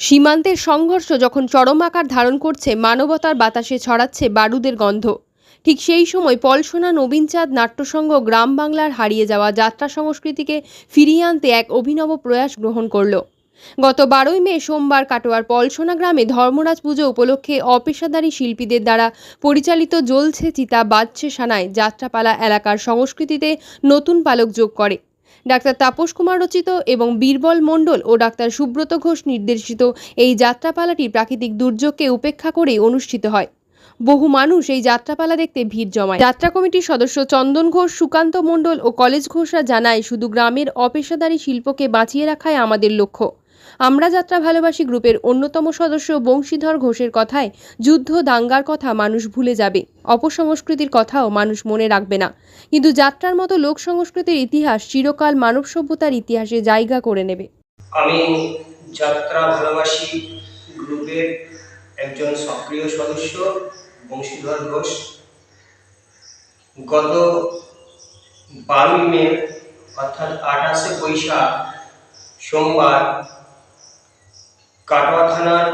সীমান্তের সংঘর্ষ যখন চরম আকার ধারণ করছে, মানবতার বাতাসে ছড়াচ্ছে বারুদের গন্ধ। ঠিক সেই সময় পলসোনা নবীনচাঁদ নাট্যসংঘ গ্রাম বাংলার হারিয়ে যাওয়া যাত্রা সংস্কৃতিকে ফিরিয়ে আনতে এক অভিনব প্রয়াস গ্রহণ করল। গত বারোই মে সোমবার কাটোয়ার পলসোনা গ্রামে ধর্মরাজ পুজো উপলক্ষে অপেশাদারী শিল্পীদের দ্বারা পরিচালিত জ্বলছে চিতা বাজছে সানায় যাত্রাপালা এলাকার সংস্কৃতিতে নতুন পালক যোগ করে। ডাক্তার তাপস কুমার রচিত এবং বীরবল মণ্ডল ও ডাক্তার সুব্রত ঘোষ নির্দেশিত এই যাত্রাপালাটি প্রাকৃতিক দুর্যোগকে উপেক্ষা করেই অনুষ্ঠিত হয়। বহু মানুষ এই যাত্রাপালা দেখতে ভিড় জমায়। যাত্রা কমিটির সদস্য চন্দন ঘোষ, সুকান্ত মণ্ডল ও কলেজ ঘোষরা জানায়, শুধু গ্রামের অপেশাদারী শিল্পকে বাঁচিয়ে রাখাই আমাদের লক্ষ্য। আমরা যাত্রা ভালোবাসি গ্রুপের অন্যতম সদস্য বংশীধর ঘোষের কথায়, যুদ্ধ দাঙ্গার কথা মানুষ ভুলে যাবে, অপসংস্কৃতির কথাও মানুষ মনে রাখবে না। কিন্তু যাত্রার মতো লোক সংস্কৃতির ইতিহাস চিরকাল মানব সভ্যতার ইতিহাসে জায়গা করে নেবে। আমি যাত্রা ভালোবাসি গ্রুপের একজন সক্রিয় সদস্য বংশীধর ঘোষ। গত বারোই মে অর্থাৎ আঠাশে বৈশাখ সোমবার কাটোয়া থানার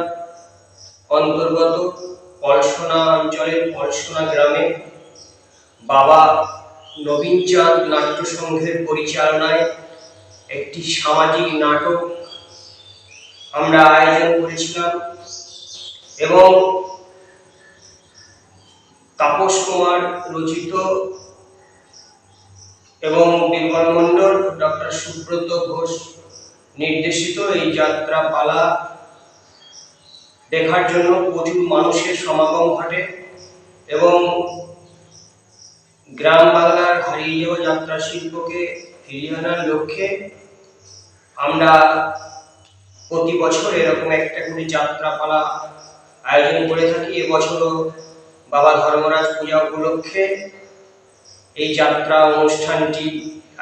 অন্তর্গত পলসোনা অঞ্চলের পলসোনা গ্রামে বাবা নবীনচাঁদ নাট্য সংঘের পরিচালনায় একটি সামাজিক নাটক আমরা আয়োজন করেছিলাম এবং তাপস কুমার রচিত এবং বিমল মণ্ডল ডক্টর সুব্রত ঘোষ নির্দেশিত এই যাত্রা পালা দেখার জন্য প্রচুর মানুষের সমাগম ঘটে এবং গ্রাম বাংলার হারিয়ে যাওয়া যাত্রা শিল্পকে ফিরিয়ে আনার লক্ষ্যে আমরা প্রতি বছর এরকম একটা করে যাত্রাপালা আয়োজন করে থাকি। এবছরও বাবা ধর্মরাজ পূজা উপলক্ষে এই যাত্রা অনুষ্ঠানটি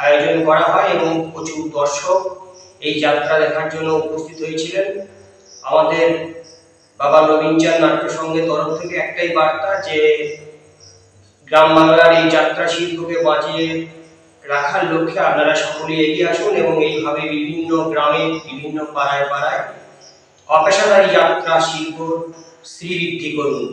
আয়োজন করা হয় এবং প্রচুর দর্শক এই যাত্রা দেখার জন্য উপস্থিত হয়েছিলেন। আমাদের বাবা নবীনচাঁদ নাট্য সংঘের তরফ থেকে একটাই বার্তা যে গ্রাম বাংলার এই যাত্রা শিল্পকে বাঁচিয়ে রাখার লক্ষ্যে আপনারা সকলে এগিয়ে আসুন এবং এইভাবে বিভিন্ন গ্রামে, বিভিন্ন পাড়ায় পাড়ায় অপেশাদারী যাত্রা শিল্প শ্রীবৃদ্ধি করুন।